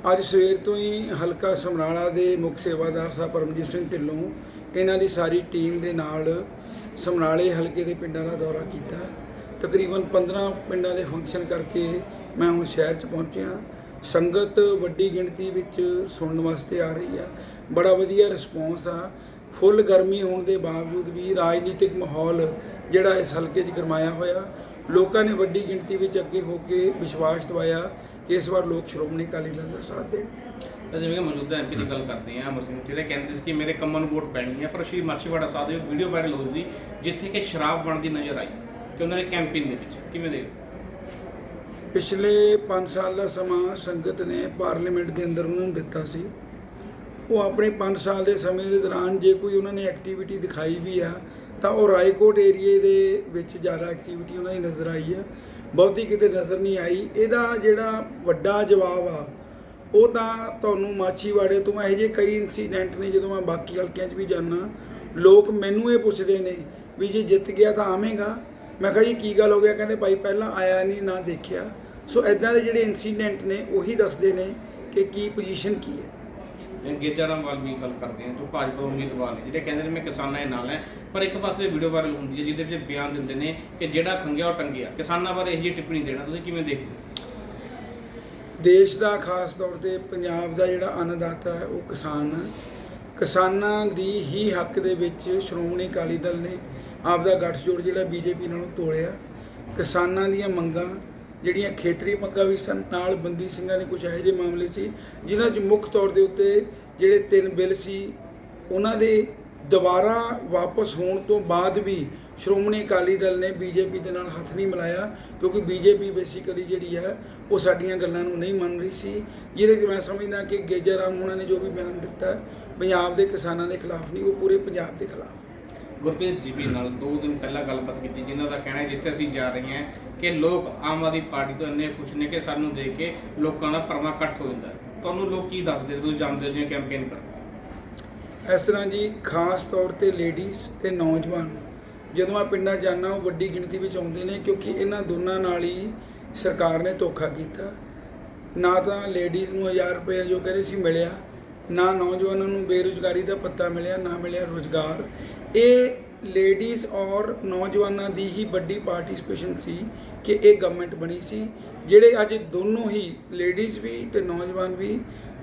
ਅੱਜ ਸਵੇਰ ਤੋਂ ਹੀ ਹਲਕਾ ਸਮਰਾਲਾ ਦੇ ਮੁੱਖ ਸੇਵਾਦਾਰ ਸਾਹਿਬ ਪਰਮਜੀਤ ਸਿੰਘ ਢਿੱਲੋਂ ਇਹਨਾਂ ਦੀ ਸਾਰੀ ਟੀਮ ਦੇ ਨਾਲ ਸਮਰਾਲੇ ਹਲਕੇ ਦੇ ਪਿੰਡਾਂ ਦਾ ਦੌਰਾ ਕੀਤਾ। ਤਕਰੀਬਨ 15 ਪਿੰਡਾਂ ਦੇ ਫੰਕਸ਼ਨ ਕਰਕੇ ਮੈਂ ਹੁਣ ਸ਼ਹਿਰ 'ਚ ਪਹੁੰਚਿਆ। ਸੰਗਤ ਵੱਡੀ ਗਿਣਤੀ ਵਿੱਚ ਸੁਣਨ ਵਾਸਤੇ ਆ ਰਹੀ ਆ। ਬੜਾ ਵਧੀਆ ਰਿਸਪੌਂਸ ਆ। ਫੁੱਲ ਗਰਮੀ ਹੋਣ ਦੇ ਬਾਵਜੂਦ ਵੀ ਰਾਜਨੀਤਿਕ ਮਾਹੌਲ ਜਿਹੜਾ ਇਸ ਹਲਕੇ 'ਚ ਗਰਮਾਇਆ ਹੋਇਆ। ਲੋਕਾਂ ਨੇ ਵੱਡੀ ਗਿਣਤੀ ਵਿੱਚ ਅੱਗੇ ਹੋ ਕੇ ਵਿਸ਼ਵਾਸ ਦਿਵਾਇਆ। ਇਸ ਵਾਰ ਲੋਕ ਸ਼੍ਰੋਮਣੀ ਅਕਾਲੀ ਦਲ ਦਾ ਸਾਥ ਦੇਣਗੇ। ਤਾਂ ਜਿਵੇਂ ਕਿ ਮੌਜੂਦਾ ਐਮਪੀ ਦੀ ਗੱਲ ਕਰਦੇ ਆ ਅਮਰ ਸਿੰਘ ਜਿਹੜੇ ਕਹਿੰਦੇ ਸੀ ਕਿ ਮੇਰੇ ਕੰਮਾਂ ਨੂੰ ਵੋਟ ਪੈਣੀ ਹੈ ਪਰ ਸ਼੍ਰੀ ਮਾਛੀਵਾੜਾ ਸਾਹਿਬ ਦੇ ਵੀਡੀਓ ਵਾਇਰਲ ਹੋਈ ਸੀ ਜਿੱਥੇ ਕਿ ਸ਼ਰਾਬ ਬਣਦੀ ਨਜ਼ਰ ਆਈ ਕਿ ਉਹਨਾਂ ਨੇ ਕੈਂਪੇਨ ਦੇ ਵਿੱਚ। ਕਿਵੇਂ ਦੇ ਪਿਛਲੇ 5 ਸਾਲ ਦਾ ਸਮਾਂ ਸੰਗਤ ਨੇ ਪਾਰਲੀਮੈਂਟ ਦੇ ਅੰਦਰ ਉਹਨਾਂ ਨੂੰ ਦਿੱਤਾ ਸੀ। ਉਹ ਆਪਣੇ 5 ਸਾਲ ਦੇ ਸਮੇਂ ਦੇ ਦੌਰਾਨ ਜੇ ਕੋਈ ਉਹਨਾਂ ਨੇ ਐਕਟੀਵਿਟੀ ਦਿਖਾਈ ਵੀ ਆ ਤਾਂ ਉਹ ਰਾਏਕੋਟ ਏਰੀਏ ਦੇ ਵਿੱਚ ਜ਼ਿਆਦਾ ਐਕਟੀਵਿਟੀ ਉਹਨਾਂ ਦੀ ਨਜ਼ਰ ਆਈ ਆ। ਬਹੁਤੀ ਕਿਤੇ ਨਜ਼ਰ ਨਹੀਂ ਆਈ। ਇਹਦਾ ਜਿਹੜਾ ਵੱਡਾ ਜਵਾਬ ਆ, ਉਹ ਤਾਂ ਤੁਹਾਨੂੰ ਮਾਛੀਵਾੜੇ ਤੋਂ ਇਹੋ ਜਿਹੇ ਕਈ ਇਨਸੀਡੈਂਟ ਨੇ ਜਦੋਂ ਮੈਂ ਬਾਕੀ ਹਲਕਿਆਂ 'ਚ ਵੀ ਜਾਣਾ ਲੋਕ ਮੈਨੂੰ ਇਹ ਪੁੱਛਦੇ ਨੇ ਵੀ ਜੇ ਜਿੱਤ ਗਿਆ ਤਾਂ ਆਵੇਂਗਾ। ਮੈਂ ਕਿਹਾ ਜੀ, ਕੀ ਗੱਲ ਹੋ ਗਿਆ? ਕਹਿੰਦੇ ਭਾਈ, ਪਹਿਲਾਂ ਆਇਆ ਨਹੀਂ, ਨਾ ਦੇਖਿਆ। ਸੋ ਐਦਾਂ ਦੇ ਜਿਹੜੇ ਇਨਸੀਡੈਂਟ ਨੇ, ਉਹੀ ਦੱਸਦੇ ਨੇ ਕਿ ਕੀ ਪੋਜੀਸ਼ਨ ਕੀ ਹੈ। ਗੇਜਾਰਾਮ ਵੱਲ ਗੱਲ ਕਰਦੇ ਆ ਜੋ ਭਾਜਪਾ ਉਮੀਦਵਾਰ ਨੇ, ਜਿਹੜੇ ਕਹਿੰਦੇ ਨੇ ਮੈਂ ਕਿਸਾਨਾਂ ਦੇ ਨਾਲ ਹੈ, ਪਰ ਇੱਕ ਪਾਸੇ ਵੀਡੀਓ ਵਾਇਰਲ ਹੁੰਦੀ ਹੈ ਜਿਹਦੇ ਵਿੱਚ ਬਿਆਨ ਦਿੰਦੇ ਨੇ ਕਿ ਜਿਹੜਾ ਖੰਗਿਆ ਉਹ ਟੰਗਿਆ। ਕਿਸਾਨਾਂ ਬਾਰੇ ਇਹ ਜਿਹੀ ਟਿੱਪਣੀ ਦੇਣਾ, ਤੁਸੀਂ ਕਿਵੇਂ ਦੇਖਦੇ ਹੋ? ਦੇਸ਼ ਦਾ ਖਾਸ ਤੌਰ ਤੇ ਪੰਜਾਬ ਦਾ ਜਿਹੜਾ ਅੰਨਦਾਤਾ ਹੈ, ਉਹ ਕਿਸਾਨ ਕਿਸਾਨਾਂ ਦੀ ਹੀ ਹੱਕ ਦੇ ਵਿੱਚ ਸ਼੍ਰੋਮਣੀ ਅਕਾਲੀ ਦਲ ਨੇ ਆਪ ਦਾ ਗੱਠਜੋੜ ਜਿਹੜਾ ਬੀਜੇਪੀ ਨਾਲੋਂ ਤੋੜਿਆ। ਕਿਸਾਨਾਂ ਦੀਆਂ ਮੰਗਾਂ ਜਿਹੜੀਆਂ ਖੇਤਰੀ ਮੰਗਾਂ ਵੀ ਸਨ, ਨਾਲ ਬੰਦੀ ਸਿੰਘਾਂ ਦੇ ਕੁਝ ਇਹੋ ਜਿਹੇ ਮਾਮਲੇ ਸੀ, ਜਿਨ੍ਹਾਂ 'ਚ ਮੁੱਖ ਤੌਰ ਦੇ ਉੱਤੇ ਜਿਹੜੇ ਤਿੰਨ ਬਿੱਲ ਸੀ, ਉਹਨਾਂ ਦੇ ਦੁਬਾਰਾ ਵਾਪਸ ਹੋਣ ਤੋਂ ਬਾਅਦ ਵੀ ਸ਼੍ਰੋਮਣੀ ਅਕਾਲੀ ਦਲ ਨੇ ਬੀਜੇਪੀ ਦੇ ਨਾਲ ਹੱਥ ਨਹੀਂ ਮਿਲਾਇਆ, ਕਿਉਂਕਿ ਬੀਜੇਪੀ ਬੇਸਿਕਲੀ ਜਿਹੜੀ ਹੈ ਉਹ ਸਾਡੀਆਂ ਗੱਲਾਂ ਨੂੰ ਨਹੀਂ ਮੰਨ ਰਹੀ ਸੀ। ਜਿਹਦੇ ਕਿ ਮੈਂ ਸਮਝਦਾ ਕਿ ਗੇਜਰ ਰਾਮ ਹੋਣਾ ਨੇ ਜੋ ਵੀ ਬਿਆਨ ਦਿੱਤਾ, ਪੰਜਾਬ ਦੇ ਕਿਸਾਨਾਂ ਦੇ ਖਿਲਾਫ ਨਹੀਂ, ਉਹ ਪੂਰੇ ਪੰਜਾਬ ਦੇ ਖਿਲਾਫ। ਗੁਰਪ੍ਰੀਤ ਜੀ ਵੀ ਨਾਲ ਦੋ ਦਿਨ ਪਹਿਲਾਂ ਗੱਲਬਾਤ ਕੀਤੀ, ਜਿਨ੍ਹਾਂ ਦਾ ਕਹਿਣਾ ਹੈ ਜਿੱਥੇ ਅਸੀਂ ਜਾ ਰਹੇ ਹਾਂ ਕਿ ਲੋਕ ਆਮ ਆਦਮੀ ਪਾਰਟੀ ਤੋਂ ਇੰਨੇ ਖੁਸ਼ ਨੇ ਕਿ ਸਾਨੂੰ ਦੇਖ ਕੇ ਲੋਕਾਂ ਦਾ ਪਰਮਾ ਇਕੱਠ ਹੋ ਜਾਂਦਾ। ਤੁਹਾਨੂੰ ਲੋਕ ਕੀ ਦੱਸਦੇ? ਤੁਸੀਂ ਜਾਣਦੇ ਹੋ ਕੈਂਪੇਨ ਕਰ ਇਸ ਤਰ੍ਹਾਂ ਜੀ, ਖਾਸ ਤੌਰ ਤੇ ਲੇਡੀਜ਼ ਤੇ ਨੌਜਵਾਨ, ਜਦੋਂ ਮੈਂ ਪਿੰਡਾਂ ਜਾਣਾ ਉਹ ਵੱਡੀ ਗਿਣਤੀ ਵਿੱਚ ਆਉਂਦੇ ਨੇ ਕਿਉਂਕਿ ਇਹਨਾਂ ਦੋਨਾਂ ਨਾਲ ਹੀ ਸਰਕਾਰ ਨੇ ਧੋਖਾ ਕੀਤਾ। ਨਾ ਤਾਂ ਲੇਡੀਜ਼ ਨੂੰ 1000 ਰੁਪਏ ਜੋ ਕਹਿੰਦੇ ਸੀ ਮਿਲਿਆ ਨਾ ਨੌਜਵਾਨਾਂ ਨੂੰ ਬੇਰੁਜ਼ਗਾਰੀ ਦਾ ਪੱਤਾ ਮਿਲਿਆ, ਨਾ ਮਿਲਿਆ ਰੋਜ਼ਗਾਰ। ਇਹ ਲੇਡੀਜ਼ ਔਰ ਨੌਜਵਾਨਾਂ ਦੀ ਹੀ ਵੱਡੀ ਪਾਰਟਿਸਿਪੇਸ਼ਨ ਸੀ ਕਿ ਇਹ ਗਵਰਨਮੈਂਟ ਬਣੀ ਸੀ, ਜਿਹੜੇ ਅੱਜ ਦੋਨੋਂ ਹੀ ਲੇਡੀਜ਼ ਵੀ ਤੇ ਨੌਜਵਾਨ ਵੀ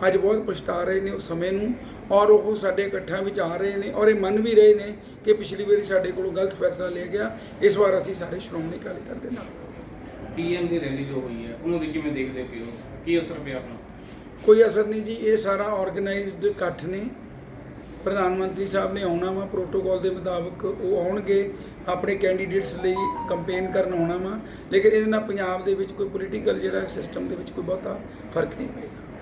ਅੱਜ ਬਹੁਤ ਪਛਤਾ ਰਹੇ ਨੇ ਉਸ ਸਮੇਂ ਨੂੰ ਔਰ ਉਹ ਸਾਡੇ ਇਕੱਠਾਂ ਵਿੱਚ ਆ ਰਹੇ ਨੇ ਔਰ ਇਹ ਮੰਨ ਵੀ ਰਹੇ ਨੇ ਕਿ ਪਿਛਲੀ ਵਾਰੀ ਸਾਡੇ ਕੋਲੋਂ ਗਲਤ ਫੈਸਲਾ ਲਿਆ ਗਿਆ, ਇਸ ਵਾਰ ਅਸੀਂ ਸਾਰੇ ਸ਼੍ਰੋਮਣੀ ਅਕਾਲੀ ਦਲ ਦੇ ਨਾਲ। ਹਾਂ। ਪੀਐਮ ਦੀ ਰੈਲੀ ਜੋ ਹੋਈ ਹੈ, ਉਹਨੂੰ ਦੀ ਕਿਵੇਂ ਦੇਖਦੇ ਪਿਓ ਕੀ ਅਸਰ ਪਿਆ ਆਪਣਾ? ਕੋਈ ਅਸਰ ਨਹੀਂ ਜੀ, ਇਹ ਸਾਰਾ ਆਰਗੇਨਾਈਜ਼ਡ ਇਕੱਠ ਨੇ। ਪ੍ਰਧਾਨ ਮੰਤਰੀ ਸਾਹਿਬ ਨੇ ਆਉਣਾ ਵਾ ਪ੍ਰੋਟੋਕਾਲ ਦੇ ਮੁਤਾਬਕ ਉਹ ਆਉਣਗੇ, ਆਪਣੇ ਕੈਂਡੀਡੇਟਸ ਲਈ ਕੰਪੇਨ ਕਰਨ ਆਉਣਾ ਵਾ। ਲੇਕਿਨ ਇਹਦੇ ਨਾਲ ਪੰਜਾਬ ਦੇ ਵਿੱਚ ਕੋਈ ਪੋਲੀਟੀਕਲ ਜਿਹੜਾ ਸਿਸਟਮ ਦੇ ਵਿੱਚ ਕੋਈ ਬਹੁਤਾ ਫ਼ਰਕ ਨਹੀਂ ਪਏਗਾ।